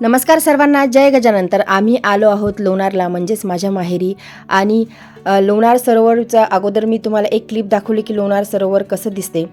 नमस्कार सर्वांना जय गजानन तर आम्ही आलो आहोत लोणारला म्हणजेच माझ्या माहेरी. आणि लोणार सरोवरचा अगोदर मी तुम्हाला एक क्लिप दाखवली की लोणार सरोवर कसं दिसते.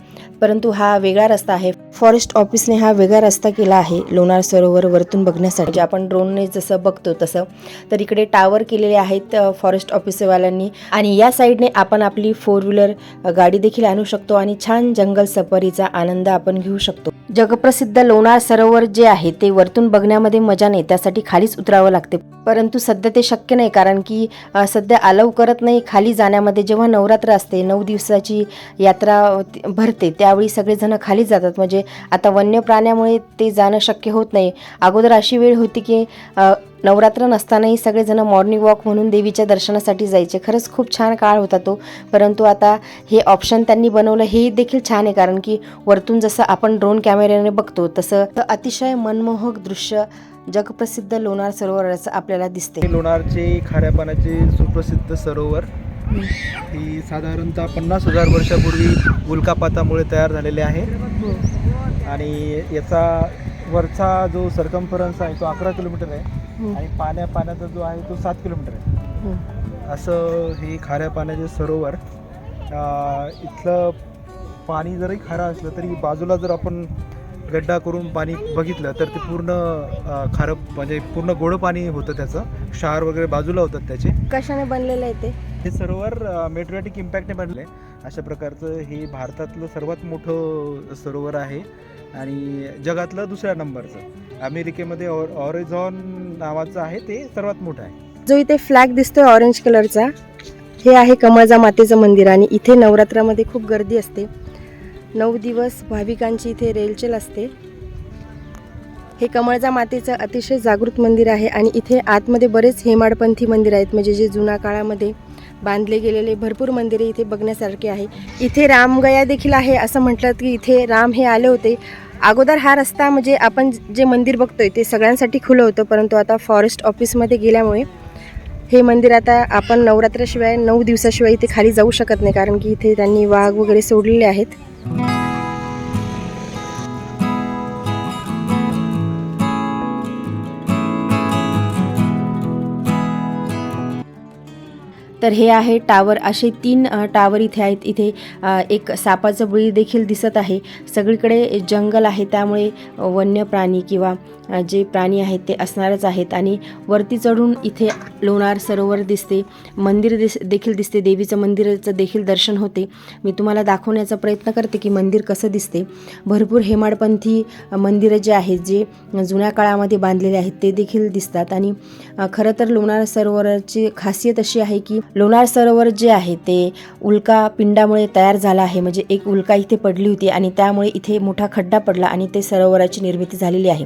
परंतु हा वेगळा रस्ता आहे. फॉरेस्ट ऑफिसने हा वेगळा रस्ता केला आहे लोणार सरोवर वरतून बघण्यासाठी. जे आपण ड्रोनने जसं बघतो तसं. तर इकडे टावर केलेले आहेत फॉरेस्ट ऑफिसवाल्यांनी आणि या साईडने आपण आपली फोर व्हीलर गाडी देखील आणू शकतो आणि छान जंगल सफारीचा आनंद आपण घेऊ शकतो. जगप्रसिद्ध लोणार सरोवर जे आहे ते वरतून बघण्यामध्ये मजा नाही त्यासाठी खालीच उतरावं लागते. परंतु सध्या ते शक्य नाही कारण की सध्या अलाव करत नाही. खाली जाण्यामध्ये जेव्हा नवरात्र असते नऊ दिवसाची यात्रा भरते त्यावेळी सगळेजण खाली जातात. म्हणजे आता वन्य प्राण्यामुळे ते जाणं शक्य होत नाही. अगोदर अशी वेळ होती की नवरात्र नसतानाही सगळेजण मॉर्निंग वॉक म्हणून देवीच्या दर्शनासाठी जायचे. खरंच खूप छान काळ होता तो. परंतु आता हे ऑप्शन त्यांनी बनवलं हे देखील छान आहे. कारण की वरतून जसं आपण ड्रोन कॅमेऱ्याने बघतो तसं अतिशय मनमोहक दृश्य जगप्रसिद्ध लोणार सरोवराचं आपल्याला दिसते हे लोणारचे खाऱ्या पाण्याचे सुप्रसिद्ध सरोवर. ही साधारणतः पन्नास हजार वर्षापूर्वी उल्कापातामुळे तयार झालेले आहे. आणि याचा वरचा जो सरकम्फरन्स आहे तो अकरा किलोमीटर आहे आणि पाण्या पाण्याचा जो आहे तो सात किलोमीटर आहे. असं हे खाऱ्या पाण्याचे सरोवर इथलं पाणी जरी खारं असलं तरी बाजूला जर आपण गड्डा करून पाणी बघितलं तर ते पूर्ण खारं म्हणजे पूर्ण गोडं पाणी होतं त्याचं. क्षार वगैरे बाजूला होतात त्याचे. कशाने बनलेलं आहे ते? हे सरोवर मेट्रोटिक इम्पॅक्टने बनले अशा प्रकारचं हे भारतातलं सर्वात मोठं सरोवर आहे. आणि जगातलं दुसऱ्या नंबरचं. अमेरिकेमध्ये ऑर ऑरेझॉन नावाचं आहे ते सर्वात मोठं आहे. जो इथे फ्लॅग दिसतोय ऑरेंज कलरचा हे आहे कमळजा मातेचं मंदिर आणि इथे नवरात्रामध्ये खूप गर्दी असते. नऊ दिवस भाविकांची इथे रेलचेल असते. हे कमळजा मातेचं अतिशय जागृत मंदिर आहे आणि इथे आतमध्ये बरेच हेमाडपंथी मंदिर आहेत म्हणजे जे जुन्या काळामध्ये बांधले गेलेले भरपूर मंदिरे इथे बघण्यासारखे आहे. इथे रामगया देखील आहे असं म्हटलं की इथे राम हे आले होते. अगोदर हा रस्ता म्हणजे आपण जे मंदिर बघतोय ते सगळ्यांसाठी खुलं होतं परंतु आता फॉरेस्ट ऑफिसमध्ये गेल्यामुळे हे मंदिर आता आपण नवरात्राशिवाय नऊ दिवसाशिवाय इथे खाली जाऊ शकत नाही कारण की इथे त्यांनी वाघ वगैरे सोडलेले आहेत. तर हे आहे टावर. असे तीन टावर इथे आहेत. इथे एक सापाचं बळी देखील दिसत आहे. सगळीकडे जंगल आहे. त्यामुळे वन्य प्राणी किंवा जे प्राणी आहेत ते असणारच आहेत आणि वरती चढून इथे लोणार सरोवर दिसते मंदिर दिस देखील दिसते देवीचं मंदिराचं देखील दर्शन होते. मी तुम्हाला दाखवण्याचा प्रयत्न करते की मंदिर कसं दिसते. भरपूर हेमाडपंथी मंदिरं जे आहेत जे जुन्या काळामध्ये बांधलेले आहेत ते देखील दिसतात. आणि खरं तर लोणार सरोवराची खासियत अशी आहे की लोणार सरोवर जे आहे ते उल्का पिंडामुळे तयार झाला आहे. म्हणजे एक उल्का इथे पडली होती आणि त्यामुळे इथे मोठा खड्डा पडला आणि ते सरोवराची निर्मिती झालेली आहे.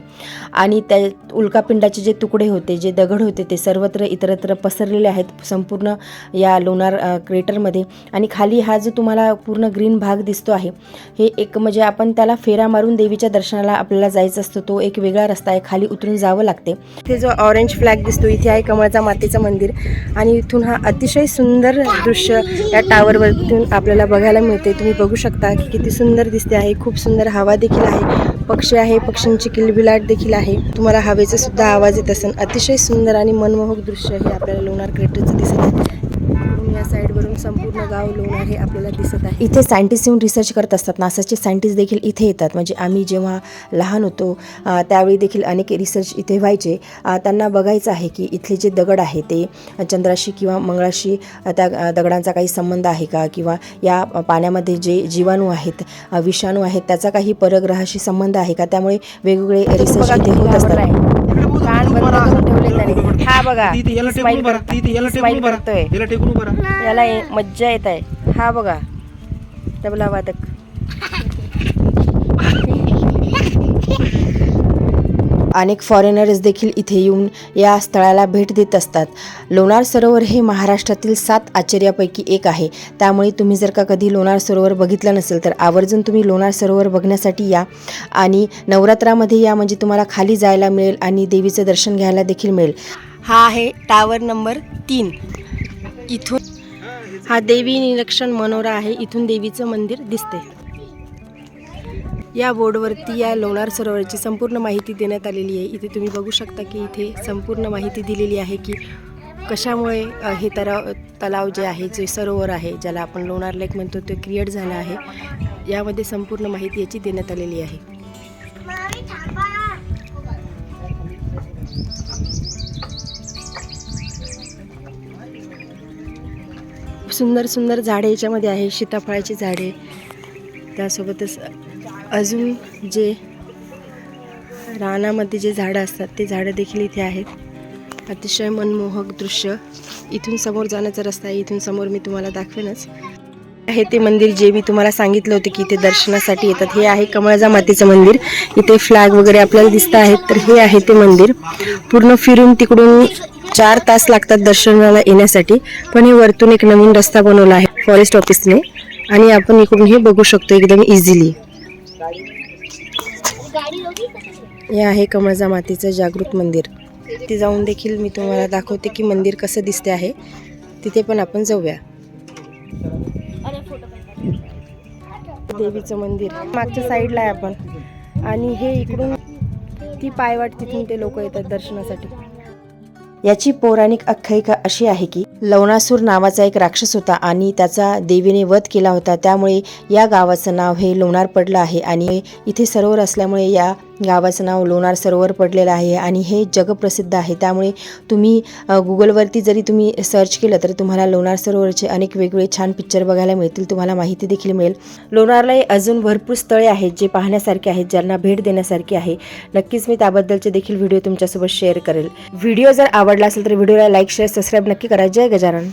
आणि त्या उल्कापिंडाचे जे तुकडे होते जे दगड होते ते सर्वत्र इतरत्र पसरलेले आहेत संपूर्ण या लोणार क्रेटरमध्ये. आणि खाली हा जो तुम्हाला पूर्ण ग्रीन भाग दिसतो आहे हे एक म्हणजे आपण त्याला फेरा मारून देवीच्या दर्शनाला आपल्याला जायचं असतं तो एक वेगळा रस्ता आहे. खाली उतरून जावं लागते. इथे जो ऑरेंज फ्लॅग दिसतो इथे आहे कमळचा मातेचं मंदिर. आणि इथून हा अतिशय सुंदर दृश्य या टावरवरतून आपल्याला बघायला मिळते. तुम्ही बघू शकता की किती सुंदर दिसते आहे खूप सुंदर हवा देखील आहे. पक्षी आहे पक्ष्यांची किलबिलाट देखील आहे. तुम्हाला हवेचा सुद्धा आवाज येत असेल. अतिशय सुंदर आणि मनमोहक दृश्य हे आपल्याला लोणार क्रेटरचं दिसत आहे. इकडून या साईडवरून संपूर्ण गाव लोणार हे आपल्याला दिसत आहे. इथे सायंटिस्ट येऊन रिसर्च करत असतात. नासाचे सायंटिस्ट देखील इथे येतात. म्हणजे आम्ही जेव्हा लहान होतो त्यावेळी देखील अनेक रिसर्च इथे व्हायचे. त्यांना बघायचं आहे की इथले जे दगड आहे ते चंद्राशी किंवा मंगळाशी त्या दगडांचा काही संबंध आहे का? किंवा या पाण्यामध्ये जे जीवाणू आहेत विषाणू आहेत त्याचा काही परग्रहाशी संबंध आहे का? त्यामुळे वेगवेगळे रिसर्च इथे होत असतात. ठेवले त्याने. हा बघा स्माईल करतोय. याला मज्जा येत आहे. हा बघा तबला वादक. अनेक फॉरेनर्स देखील इथे येऊन या स्थळाला भेट देत असतात. लोणार सरोवर हे महाराष्ट्रातील सात आश्चर्यापैकी एक आहे. त्यामुळे तुम्ही जर का कधी लोणार सरोवर बघितलं नसेल तर आवर्जून तुम्ही लोणार सरोवर बघण्यासाठी या. आणि नवरात्रामध्ये या म्हणजे तुम्हाला खाली जायला मिळेल आणि देवीचं दर्शन घ्यायला देखील मिळेल. हा आहे टावर नंबर तीन. इथून हा देवी निरीक्षण मनोरा आहे. इथून देवीचं मंदिर दिसते. या बोर्डवरती या लोणार सरोवराची संपूर्ण माहिती देण्यात आलेली आहे. इथे तुम्ही बघू शकता की इथे संपूर्ण माहिती दिलेली आहे की कशामुळे हे तराव तलाव जे आहे जे सरोवर आहे ज्याला आपण लोणार लेक म्हणतो ते क्रिएट झालं आहे. यामध्ये संपूर्ण माहिती याची देण्यात आलेली आहे. सुंदर सुंदर झाडे याच्यामध्ये आहे सीताफळाची झाडे. त्यासोबतच अजून जे रानामध्ये जे झाडं असतात ते झाडं देखील इथे आहेत. अतिशय मनमोहक दृश्य. इथून समोर जाण्याचा रस्ता आहे इथून समोर मी तुम्हाला दाखवेनच. आहे ते मंदिर जे मी तुम्हाला सांगितलं होतं की इथे दर्शनासाठी येतात हे आहे कमळजा मातेचं मंदिर. इथे फ्लॅग वगैरे आपल्याला दिसत आहेत तर हे आहे ते मंदिर. पूर्ण फिरून तिकडून चार तास लागतात दर्शनाला येण्यासाठी पण हे वरतून एक नवीन रस्ता बनवला आहे फॉरेस्ट ऑफिसने आणि आपण इकडून हे बघू शकतो एकदम इझिली हे आहे कमळजा मातेचं जागृत मंदिर. ते जाऊन देखील मी तुम्हाला दाखवते की मंदिर कसं दिसते आहे. तिथे पण आपण जाऊया. देवीचं मंदिर. मागच्या साईडला आहे आपण. आणि हे इकडून ती पायवाट तिथून ते लोक येतात दर्शनासाठी. याची पौराणिक आख्यायिका अशी आहे की लवणासूर नावाचा एक राक्षस होता आणि त्याचा देवीने वध केला होता. त्यामुळे या गावाचं नाव हे लोणार पडलं आहे आणि इथे सरोवर असल्यामुळे या गावाचं नाव लोणार सरोवर पडलेलं आहे आणि हे जगप्रसिद्ध आहे. त्यामुळे तुम्ही गुगलवरती जरी तुम्ही सर्च केलं तर तुम्हाला लोणार सरोवरचे अनेक वेगवेगळे छान पिक्चर बघायला मिळतील तुम्हाला माहिती देखील मिळेल. लोणारला अजून भरपूर स्थळे आहेत जे पाहण्यासारखे आहेत ज्यांना भेट देण्यासारखी आहे. नक्कीच मी त्याबद्दलचे देखील व्हिडिओ तुमच्यासोबत शेअर करेल. व्हिडिओ जर आवडला असेल तर व्हिडिओला लाईक शेअर सबस्क्राईब नक्की करा. जय गजानन.